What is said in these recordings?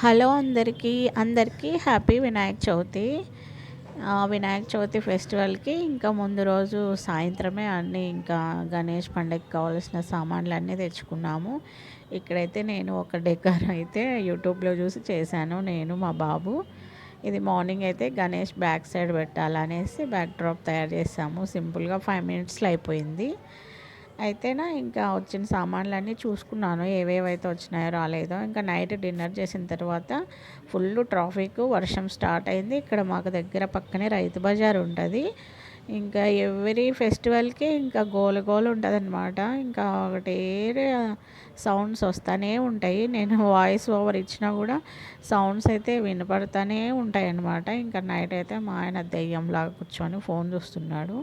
Hello అందరికీ అందరికీ happy Vinayaka Chavithi. Vinayaka Chavithi ఫెస్టివల్కి ఇంకా ముందు రోజు సాయంత్రమే అన్నీ ఇంకా గణేష్ పండగకి కావాల్సిన సామాన్లు అన్నీ తెచ్చుకున్నాము. ఇక్కడైతే నేను ఒక డెకర్ అయితే యూట్యూబ్లో చూసి చేశాను. నేను మా బాబు. ఇది మార్నింగ్ అయితే గణేష్ బ్యాక్ సైడ్ పెట్టాలనేసి బ్యాక్ డ్రాప్ తయారు చేసాము. సింపుల్గా ఫైవ్ మినిట్స్లో అయిపోయింది. అయితేనా ఇంకా వచ్చిన సామాన్లన్నీ చూసుకున్నాను. ఏవేవైతే వచ్చినాయో రాలేదో. ఇంకా నైట్ డిన్నర్ చేసిన తర్వాత ఫుల్ ట్రాఫిక్ వర్షం స్టార్ట్ అయింది. ఇక్కడ మాకు దగ్గర పక్కనే రైతు బజార్ ఉంటుంది. ఇంకా ఎవ్రీ ఫెస్టివల్కి ఇంకా గోల గోల ఉంటుంది అనమాట ఇంకా ఒకటే సౌండ్స్ వస్తూనే ఉంటాయి. నేను వాయిస్ ఓవర్ ఇచ్చినా కూడా సౌండ్స్ అయితే వినపడుతూనే ఉంటాయి అన్నమాట ఇంకా నైట్ అయితే మా ఆయన దెయ్యంలాగా కూర్చొని ఫోన్ చూస్తున్నాడు.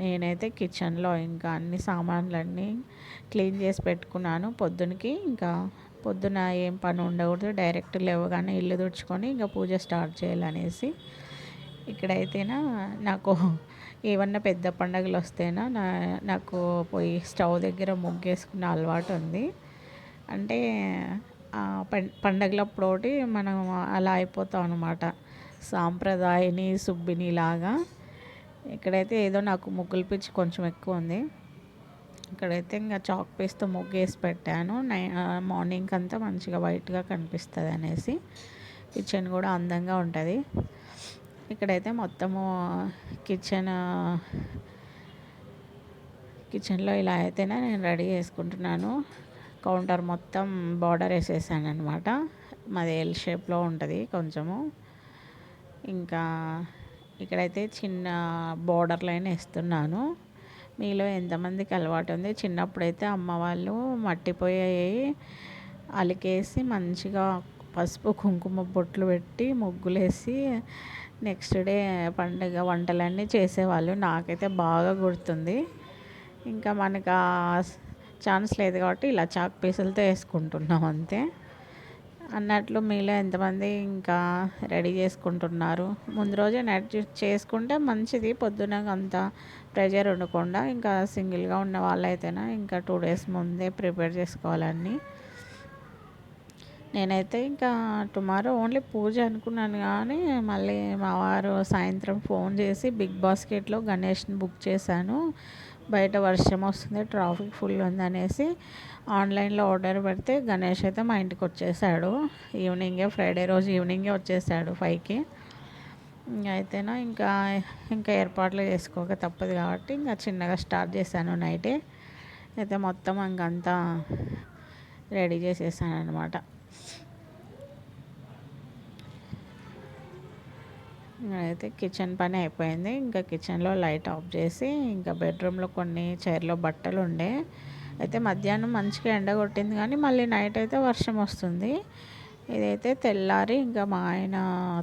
నేనైతే కిచెన్లో ఇంకా అన్ని సామాన్లన్నీ క్లీన్ చేసి పెట్టుకున్నాను. పొద్దునకి ఇంకా పొద్దున ఏం పని ఉండకూడదు. డైరెక్ట్ లేవగానే ఇల్లు తుడుచుకొని ఇంకా పూజ స్టార్ట్ చేయాలనేసి ఇక్కడైతేనా నాకు ఏమన్నా పెద్ద పండగలు వస్తేనా నా నాకు పోయి స్టవ్ దగ్గర ముగ్గేసుకునే అలవాటు ఉంది. అంటే పండగలప్పుడు ఒకటి మనం అలా అయిపోతాం అనమాట సాంప్రదాయని సుబ్బిని లాగా ఇక్కడైతే ఏదో నాకు ముగ్గులు పిచ్చి కొంచెం ఎక్కువ ఉంది. ఇక్కడైతే ఇంకా చాక్ పీస్తో ముగ్గేసి పెట్టాను. నై మార్నింగ్ అంతా మంచిగా వైట్గా కనిపిస్తుంది అనేసి. కిచెన్ కూడా అందంగా ఉంటుంది. ఇక్కడైతే మొత్తము కిచెన్ కిచెన్లో ఇలా అయితేనే నేను రెడీ చేసుకుంటున్నాను. కౌంటర్ మొత్తం బార్డర్ వేసేసాను అనమాట మాది ఎల్ షేప్లో ఉంటుంది కొంచెము. ఇంకా ఇక్కడైతే చిన్న బోర్డర్ లైన్ వేస్తున్నాను. మీలో ఎంతమందికి అలవాటు ఉంది? చిన్నప్పుడైతే అమ్మ వాళ్ళు మట్టిపోయాయి అలికేసి మంచిగా పసుపు కుంకుమ బొట్లు పెట్టి ముగ్గులేసి నెక్స్ట్ డే పండుగ వంటలన్నీ చేసేవాళ్ళు. నాకైతే బాగా గుర్తుంది. ఇంకా మనకు ఛాన్స్ లేదు కాబట్టి ఇలా చాక్ పీసులతో వేసుకుంటున్నాం అంతే. అన్నట్లు మీలో ఎంతమంది ఇంకా రెడీ చేసుకుంటున్నారు? ముందు రోజే నెట్ చేసుకుంటే మంచిది. పొద్దున అంత ప్రెజర్ ఉండకుండా ఇంకా సింగిల్గా ఉన్న వాళ్ళైతేనా ఇంకా టూ డేస్ ముందే ప్రిపేర్ చేసుకోవాలని నేనైతే ఇంకా టుమారో ఓన్లీ పూజ అనుకున్నాను కానీ మళ్ళీ మా వారు సాయంత్రం ఫోన్ చేసి బిగ్ బాస్కెట్లో గణేష్ని బుక్ చేశాను. బయట వర్షం వస్తుంది ట్రాఫిక్ ఫుల్ ఉందనేసి ఆన్లైన్లో ఆర్డర్ పెడితే గణేష్ అయితే మా ఇంటికి వచ్చేసాడు. ఈవినింగే ఫ్రైడే రోజు ఈవినింగే వచ్చేసాడు ఫైవ్కి. అయితేనా ఇంకా ఇంకా ఏర్పాట్లు చేసుకోక తప్పదు కాబట్టి ఇంకా చిన్నగా స్టార్ట్ చేశాను నైటే. అయితే మొత్తం ఇంకంతా రెడీ చేసేసాను అనమాట అయితే కిచెన్ పని అయిపోయింది. ఇంకా కిచెన్లో లైట్ ఆఫ్ చేసి ఇంకా బెడ్రూమ్లో కొన్ని చైర్లో బట్టలు ఉండే. అయితే మధ్యాహ్నం మంచిగా ఎండ కొట్టింది కానీ మళ్ళీ నైట్ అయితే వర్షం వస్తుంది. ఇదైతే తెల్లారి ఇంకా మా ఆయన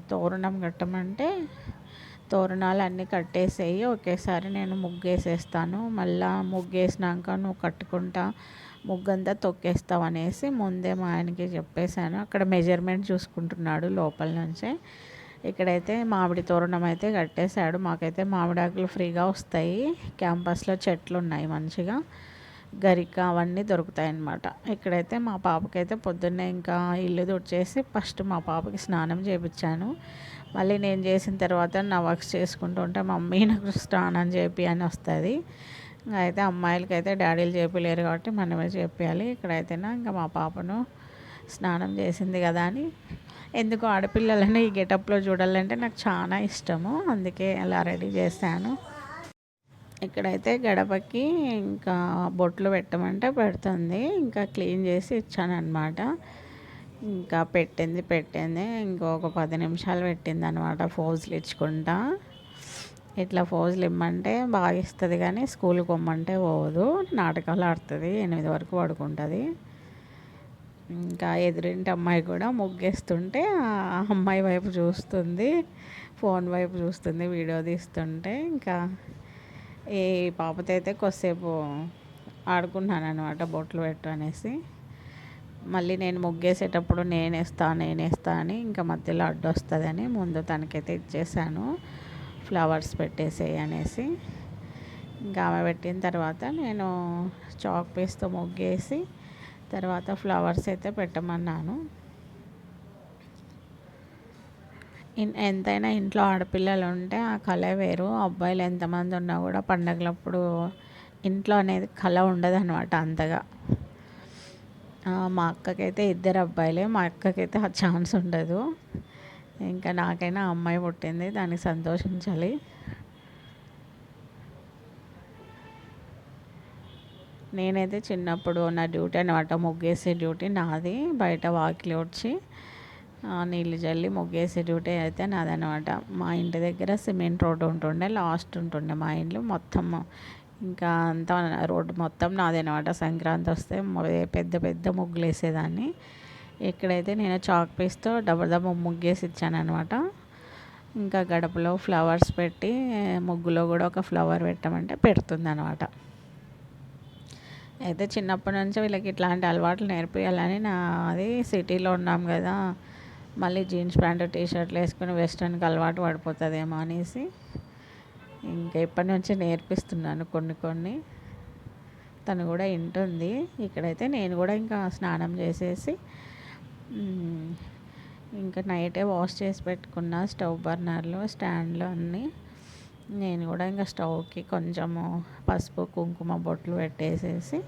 తోరణం కట్టమంటే తోరణాలు అన్నీ కట్టేసేయి ఒకేసారి నేను ముగ్గేసేస్తాను. మళ్ళీ ముగ్గేసినాక నువ్వు కట్టుకుంటా ముగ్గంతా తొక్కేస్తావు అనేసి ముందే మా ఆయనకి చెప్పేశాను. అక్కడ మెజర్మెంట్ చూసుకుంటున్నాడు లోపల నుంచే. ఇక్కడైతే మామిడి తోరణం అయితే కట్టేశాడు. మాకైతే మామిడాకులు ఫ్రీగా వస్తాయి. క్యాంపస్లో చెట్లు ఉన్నాయి మంచిగా. గరిక అవన్నీ దొరుకుతాయి అన్నమాట ఇక్కడైతే మా పాపకైతే పొద్దున్నే ఇంకా ఇల్లు తుడిచేసి ఫస్ట్ మా పాపకి స్నానం చేయించాను మళ్ళీ నేను చేసిన తర్వాత నా వర్క్స్ చేసుకుంటూ ఉంటే మమ్మీ నాకు స్నానం చేపి అని వస్తుంది. అయితే అమ్మాయిలకి అయితే డాడీలు చేపలేరు కాబట్టి మనమే చేపించాలి ఇక్కడైతేనా ఇంకా మా పాపను స్నానం చేసింది కదా అని ఎందుకు ఆడపిల్లలను ఈ గెటప్లో చూడాలంటే నాకు చాలా ఇష్టము. అందుకే అలా రెడీ చేశాను. ఇక్కడైతే గడపకి ఇంకా బొట్లు పెట్టమంటే పెడుతుంది. ఇంకా క్లీన్ చేసి ఇచ్చానమాట ఇంకా పెట్టింది పెట్టింది. ఇంకొక పది నిమిషాలు పెట్టింది అనమాట ఫోజులు ఇచ్చుకుంటా. ఇట్లా ఫోజులు ఇమ్మంటే బాగా ఇస్తుంది కానీ స్కూల్కి పొమ్మంటే పోదు. నాటకాలు ఆడుతుంది ఎనిమిది వరకు పడుకుంటుంది. ఇంకా ఎదురింటి అమ్మాయి కూడా ముగ్గేస్తుంటే ఆ అమ్మాయి వైపు చూస్తుంది ఫోన్ వైపు చూస్తుంది వీడియో తీస్తుంటే. ఇంకా ఈ పాపతో అయితే కొద్దిసేపు ఆడుకున్నాను అనమాట బొట్లు పెట్టు అనేసి. మళ్ళీ నేను ముగ్గేసేటప్పుడు నేనేస్తా నేనేస్తా అని ఇంకా మధ్యలో అడ్డు వస్తుందని ముందు తనకైతే ఇచ్చేసాను ఫ్లవర్స్ పెట్టేసేయి అనేసి. ఇంకా ఆమె పెట్టిన తర్వాత నేను చాక్ పీస్తో ముగ్గేసి తర్వాత ఫ్లవర్స్ అయితే పెట్టమన్నాను. ఎంతైనా ఇంట్లో ఆడపిల్లలు ఉంటే ఆ కళ వేరు. అబ్బాయిలు ఎంతమంది ఉన్నా కూడా పండగలప్పుడు ఇంట్లో అనేది కళ ఉండదు అనమాట అంతగా మా అక్కకైతే ఇద్దరు అబ్బాయిలే మా అక్కకైతే ఆ ఛాన్స్ ఉండదు. ఇంకా నాకైనా అమ్మాయి పుట్టింది దానికి సంతోషించాలి. నేనైతే చిన్నప్పుడు నా డ్యూటీ అనమాట ముగ్గేసే డ్యూటీ నాది. బయట వాకిలి వచ్చి నీళ్ళు చల్లి ముగ్గేసే డ్యూటీ అయితే నాదనమాట మా ఇంటి దగ్గర సిమెంట్ రోడ్డు ఉంటుండే లాస్ట్ ఉంటుండే మా ఇంట్లో మొత్తం ఇంకా అంతా రోడ్డు మొత్తం నాదనమాట సంక్రాంతి వస్తే పెద్ద పెద్ద ముగ్గులు వేసేదాన్ని ఇక్కడైతే నేను చాక్ పీస్తో డబల్ డబ్బు ముగ్గేసి ఇచ్చానమాట ఇంకా గడపలో ఫ్లవర్స్ పెట్టి ముగ్గులో కూడా ఒక ఫ్లవర్ పెట్టమంటే పెడుతుంది అనమాట అయితే చిన్నప్పటి నుంచి వీళ్ళకి ఇట్లాంటి అలవాట్లు నేర్పించాలని నా అది సిటీలో ఉన్నాం కదా. మళ్ళీ జీన్స్ ప్యాంటు టీ షర్ట్లు వేసుకుని వెస్ట్రన్కి అలవాటు పడిపోతుందేమో అనేసి ఇంకా ఇప్పటి నుంచి నేర్పిస్తున్నాను కొన్ని కొన్ని. తను కూడా వింటుంది ఇక్కడైతే నేను కూడా ఇంకా స్నానం చేసేసి ఇంకా నైటే వాష్ చేసి పెట్టుకున్న స్టవ్ బర్నర్లు స్టాండ్లు అన్నీ. నేను కూడా ఇంకా స్టవ్కి కొంచెము పసుపు కుంకుమ బొట్లు పెట్టేసేసి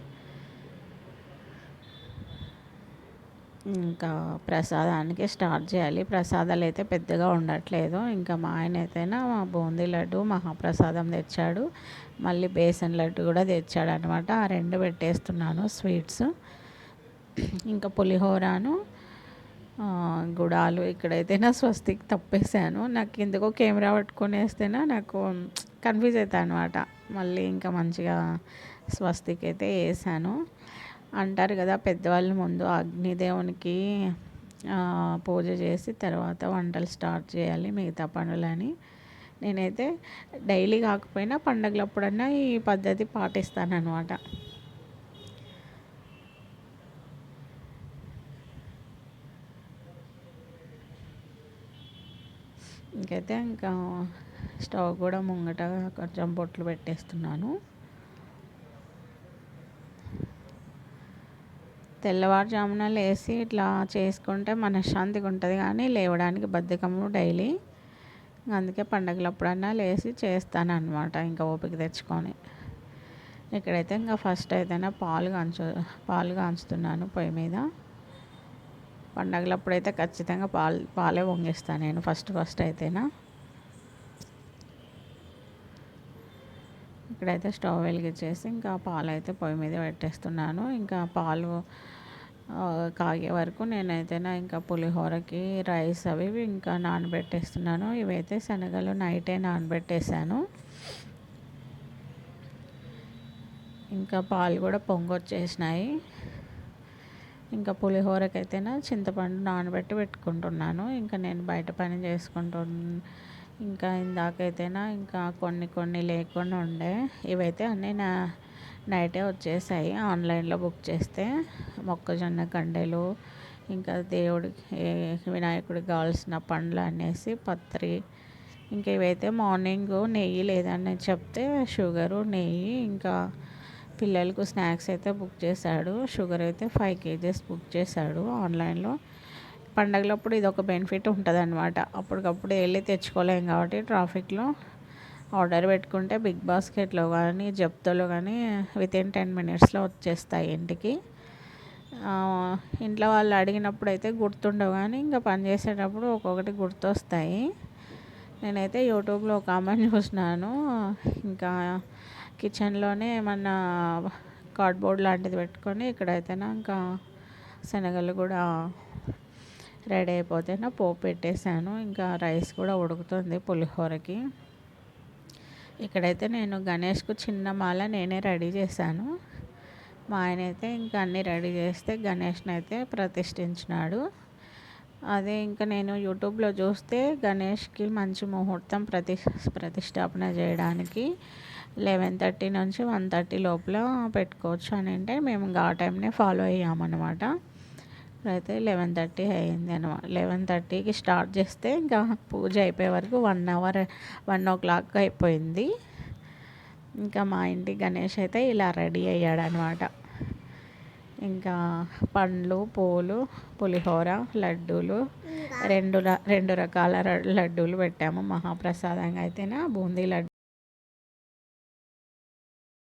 ఇంకా ప్రసాదానికి స్టార్ట్ చేయాలి. ప్రసాదాలు అయితే పెద్దగా ఉండట్లేదు. ఇంకా మా ఆయన అయితేనా బూందీ లడ్డు మహాప్రసాదం తెచ్చాడు. మళ్ళీ బేసన్ లడ్డు కూడా తెచ్చాడు అనమాట ఆ రెండు పెట్టేస్తున్నాను స్వీట్స్. ఇంకా పులిహోరాను గుడాలు ఇక్కడైతే నా స్వస్తికి తప్పేసాను నాకు ఎందుకో కెమెరా పట్టుకొని వేస్తేనా నాకు కన్ఫ్యూజ్ అవుతాను అనమాట మళ్ళీ ఇంకా మంచిగా స్వస్తికి అయితే వేసాను. అంటారు కదా పెద్దవాళ్ళు ముందు అగ్నిదేవునికి పూజ చేసి తర్వాత వంటలు స్టార్ట్ చేయాలి మిగతా పనులని. నేనైతే డైలీ కాకపోయినా పండగలప్పుడన్నా ఈ పద్ధతి పాటిస్తాను అనమాట ఇంకైతే ఇంకా స్టవ్ కూడా ముంగట కొంచెం బొట్లు పెట్టేస్తున్నాను. తెల్లవారుజామున లేచి ఇట్లా చేసుకుంటే మనశ్శాంతిగా ఉంటుంది కానీ లేవడానికి బద్ధకము డైలీ. అందుకే పండగలప్పుడన్నా లేచి చేస్తాను అనమాట ఇంకా ఓపిక తెచ్చుకొని. ఇక్కడైతే ఇంకా ఫస్ట్ అయితేనే పాలు కాంచు పాలు కాంచుతున్నాను పొయ్యి మీద. పండగలప్పుడైతే ఖచ్చితంగా పాలు పాలే పొంగిస్తాను నేను ఫస్ట్ ఫస్ట్ అయితేనా? ఇక్కడైతే స్టవ్ వెలిగించేసి ఇంకా పాలు అయితే పొయ్యి మీద పెట్టేస్తున్నాను. ఇంకా పాలు కాగే వరకు నేనైతేనా ఇంకా పులిహోరకి రైస్ అవి ఇంకా నానబెట్టేస్తున్నాను. ఇవైతే శనగలు నైటే నానబెట్టేశాను. ఇంకా పాలు కూడా పొంగొచ్చేసినాయి. ఇంకా పులిహోరకైతేనే చింతపండు నానబెట్టి పెట్టుకుంటున్నాను. ఇంకా నేను బయట పని చేసుకుంటు ఇంకా ఇందాకైతేనా ఇంకా కొన్ని కొన్ని లేకుండా ఉండే. ఇవైతే అన్నీ నా నైటే వచ్చేసాయి. ఆన్లైన్లో బుక్ చేస్తే మొక్కజొన్న కండెలు ఇంకా దేవుడికి వినాయకుడికి కావాల్సిన పండ్లు అనేసి పత్రి ఇంకా ఇవైతే మార్నింగ్ నెయ్యి లేదని చెప్తే షుగరు నెయ్యి ఇంకా పిల్లలకు స్నాక్స్ అయితే బుక్ చేశాడు షుగర్ అయితే ఫైవ్ కేజెస్ బుక్ చేశాడు ఆన్లైన్లో. పండగలప్పుడు ఇది ఒక బెనిఫిట్ ఉంటుంది అనమాట అప్పటికప్పుడు వెళ్ళి తెచ్చుకోలేం కాబట్టి ట్రాఫిక్లో ఆర్డర్ పెట్టుకుంటే బిగ్ బాస్కెట్లో కానీ జప్తోలో కానీ వితిన్ టెన్ మినిట్స్లో వచ్చేస్తాయి ఇంటికి. ఇంట్లో వాళ్ళు అడిగినప్పుడు అయితే గుర్తుండవు కానీ ఇంకా పని చేసేటప్పుడు ఒక్కొక్కటి గుర్తొస్తాయి. నేనైతే యూట్యూబ్లో ఒక ఆమెను చూసినాను. ఇంకా కిచెన్లోనే ఏమన్నా కార్డ్బోర్డ్ లాంటిది పెట్టుకొని ఇక్కడైతేనా ఇంకా శనగలు కూడా రెడీ అయిపోతేనా పోపు పెట్టేశాను. ఇంకా రైస్ కూడా ఉడుకుతుంది పులిహోరకి. ఇక్కడైతే నేను గణేష్కు చిన్న మాల నేనే రెడీ చేశాను. మా ఆయన అయితే ఇంకా అన్నీ రెడీ చేస్తే గణేష్ని అయితే ప్రతిష్ఠించినాడు. అదే ఇంకా నేను యూట్యూబ్లో చూస్తే గణేష్కి మంచి ముహూర్తం ప్రతి ప్రతిష్టాపన చేయడానికి లెవెన్ థర్టీ నుంచి వన్ థర్టీ లోపల పెట్టుకోవచ్చు అని అంటే మేము ఆ టైంనే ఫాలో అయ్యామన్నమాట. ఇప్పుడైతే లెవెన్ థర్టీ అయింది అనమాట లెవెన్ థర్టీకి స్టార్ట్ చేస్తే ఇంకా పూజ అయిపోయే వరకు one hour one o'clock అయిపోయింది. ఇంకా మా ఇంటి గణేష్ అయితే ఇలా రెడీ అయ్యాడనమాట ఇంకా పండ్లు పూలు పులిహోర లడ్డూలు రెండు రెండు రకాల లడ్డూలు పెట్టాము మహాప్రసాదంగా అయితేనే బూందీ లడ్డు